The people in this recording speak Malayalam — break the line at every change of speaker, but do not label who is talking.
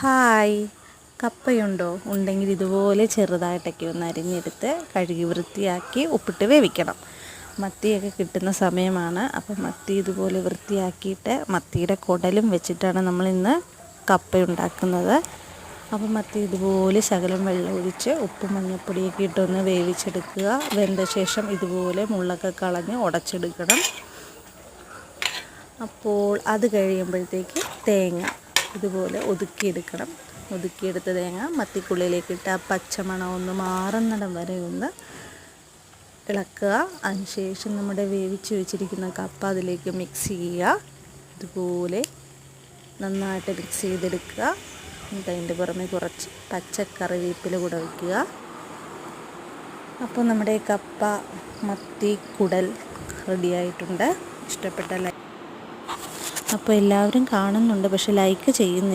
ഹായ്. കപ്പയുണ്ടോ? ഉണ്ടെങ്കിൽ ഇതുപോലെ ചെറുതായിട്ടൊക്കെ ഒന്ന് അരിഞ്ഞെടുത്ത് കഴുകി വൃത്തിയാക്കി ഉപ്പിട്ട് വേവിക്കണം. മത്തിയൊക്കെ കിട്ടുന്ന സമയമാണ്. അപ്പം മത്തി ഇതുപോലെ വൃത്തിയാക്കിയിട്ട് മത്തിയുടെ കുടലും വെച്ചിട്ടാണ് നമ്മൾ ഇന്ന് കപ്പ ഉണ്ടാക്കുന്നത്. അപ്പം മത്തി ഇതുപോലെ ശകലം വെള്ളം ഒഴിച്ച് ഉപ്പും മഞ്ഞൾപ്പൊടിയൊക്കെ ഇട്ടൊന്ന് വേവിച്ചെടുക്കുക. വെന്ത ശേഷം ഇതുപോലെ മുള്ളൊക്കെ കളഞ്ഞ് ഉടച്ചെടുക്കണം. അപ്പോൾ അത് കഴിയുമ്പോഴത്തേക്ക് തേങ്ങ. ഇതുപോലെ ഒതുക്കിയെടുക്കണം. ഒതുക്കിയെടുത്ത തേങ്ങ മത്തിക്കുള്ളിലേക്ക് ഇട്ട് ആ പച്ചമണം ഒന്ന് മാറുന്നിടം വരെ ഒന്ന് ഇളക്കുക. അതിനുശേഷം നമ്മുടെ വേവിച്ച് വെച്ചിരിക്കുന്ന കപ്പ അതിലേക്ക് മിക്സ് ചെയ്യുക. ഇതുപോലെ നന്നായിട്ട് മിക്സ് ചെയ്തെടുക്കുക. എന്നിട്ട് അതിന്റെ പുറമെ കുറച്ച് പച്ചക്കറിവേപ്പില കൂടെ വയ്ക്കുക അപ്പോൾ നമ്മുടെ കപ്പ മത്തി കുടൽ റെഡിയായിട്ടുണ്ട് ഇഷ്ടപ്പെട്ട ലൈക്ക് അപ്പോൾ എല്ലാവരും കാണുന്നുണ്ട് പക്ഷെ ലൈക്ക് ചെയ്യുന്നില്ല.